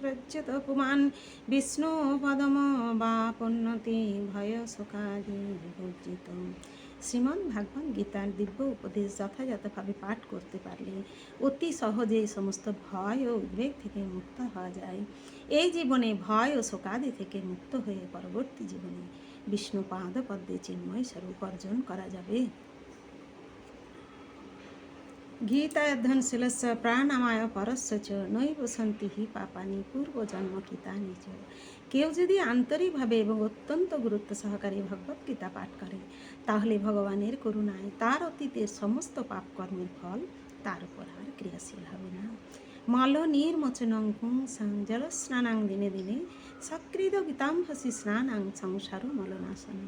প্রজ্যত পুমান বিষ্ণু পদম বা পুণ্যতি ভয় শোকাদি বর্জিত শ্রীমদ্ ভাগবত গীতার দিব্য উপদেশ যথাযথভাবে পাঠ করতে পারলে অতি সহজে সমস্ত ভয় ও উদ্বেগ থেকে মুক্ত হওয়া যায়। এই জীবনে ভয় ও শোকাদি থেকে মুক্ত হয়ে পরবর্তী জীবনে বিষ্ণু পাদপদ্মে চিন্ময় স্বরূপ অর্জন করা যাবে। গীতাধ্যনশীলস্য প্রাণামায় পরস্য চ নৈব সন্তি হি পাপানি পূর্বজন্ম কৃতানি চ কেউ যদি আন্তরিকভাবে এবং অত্যন্ত গুরুত্ব সহকারে ভগবদ্গীতা পাঠ করে তাহলে ভগবানের করুণায় তার অতীতের সমস্ত পাপকর্মের ফল তার উপর আর ক্রিয়াশীল হবে না মল নির্মোচনং পুংসাং জলস্নানাং দিনে দিনে সক্রিয় গীতাম্ভসি স্নানাং সংসার মলনাশন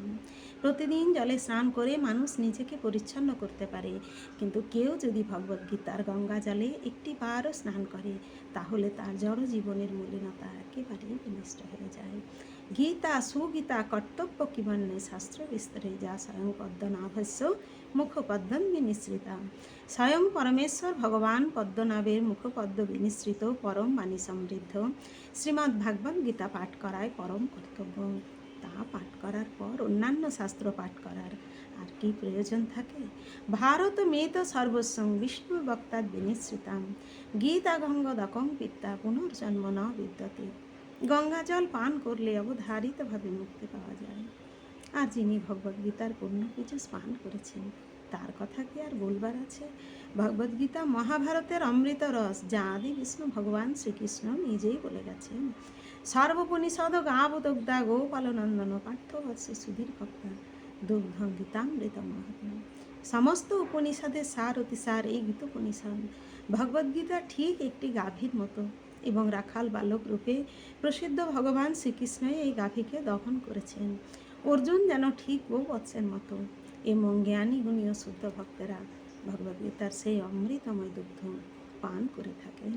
প্রতিদিন জলে স্নান করে মানুষ নিজেকে পরিচ্ছন্ন করতে পারে। কিন্তু কেউ যদি ভগবদ্গীতার গঙ্গা জলে একটি বারও স্নান করে, তাহলে তার জড় জীবনের মলিনতা একেবারেই বিনষ্ট হয়ে যায়। গীতা সুগীতা কর্তব্য কিবন্নে শাস্ত্র বিস্তরে যা স্বয়ং পদ্মনাভস্য মুখপদ্ম বিনিশ্রিতা স্বয়ং পরমেশ্বর ভগবান পদ্মনাভের মুখপদ্ম বিনিশ্রিত পরম বাণী সমৃদ্ধ শ্রীমদ্ ভাগবত গীতা পাঠ করায় পরম কর্তব্য তা পাঠ করার পর অন্যান্য শাস্ত্র পাঠ করার আর কি প্রয়োজন থাকে ভারত মেত সর্বস্বং বিষ্ণু বক্তার বিনিশ্রিতাম গীতা গঙ্গদকং পিত্তা পুনর্জন্ম ন বিদ্যতে গঙ্গা জল পান করলে অবধারিতভাবে মুক্তি পাওয়া যায়। আর যিনি ভগবদ্গীতার পূর্ণ কিছু পান করেছেন, তার কথা কি আর বলবার আছে? ভগবদ্গীতা মহাভারতের অমৃত রস, যা আদি বিষ্ণু ভগবান শ্রীকৃষ্ণ নিজেই বলে গেছেন। সর্বপনিষদ গাবদগ্ধা গোপালনন্দন বৎসে সুধীর ভক্তা দুগ্ধম গীতামৃত মহাত্ম। সমস্ত উপনিষদের সার অতিসার এই গীতোপনিষদ। ভগবদ্গীতা ঠিক একটি গাভীর মতো। এবং রাখাল বালক রূপে প্রসিদ্ধ ভগবান শ্রীকৃষ্ণই এই গাভীকে দহন করেছেন। অর্জুন যেন ঠিক বৎসের মতো। এবং জ্ঞানী গুণীয় শুদ্ধ ভক্তেরা ভগবদ্গীতার সেই অমৃতময় দুগ্ধ পান করে থাকেন।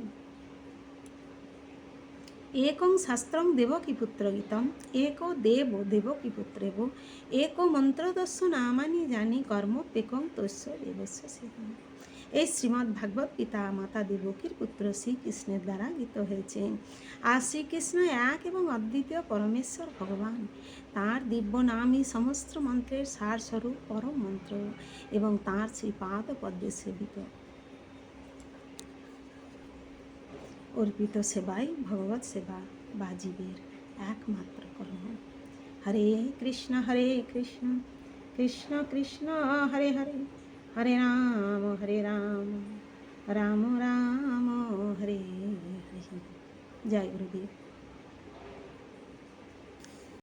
একং শাস্ত্রং দেব কি পুত্র গীতম? এক দেব দেবকী পুত্রেব? এক মন্ত্রদস্য নামানি জানি কর্ম পেকং তস্য দেবস্য সেবম এই শ্রীমদ্ ভাগবত পিতা মাতা দেবকীর পুত্র শ্রীকৃষ্ণের দ্বারা গীত হয়েছে। আর শ্রীকৃষ্ণ এক এবং অদ্বিতীয় পরমেশ্বর ভগবান। তাঁর দিব্য নামই সমস্ত মন্ত্রের সারস্বরূপ পরম মন্ত্র এবং তাঁর শ্রীপাদ পদ্মে সেবিত। অর্পিত সেবাই ভগবত সেবা বা জীবের একমাত্র কর্ম। হরে কৃষ্ণ হরে কৃষ্ণ কৃষ্ণ কৃষ্ণ, হরে হরে। হরে রাম হরে রাম রাম রাম হরে হরে জয় গুরুদেব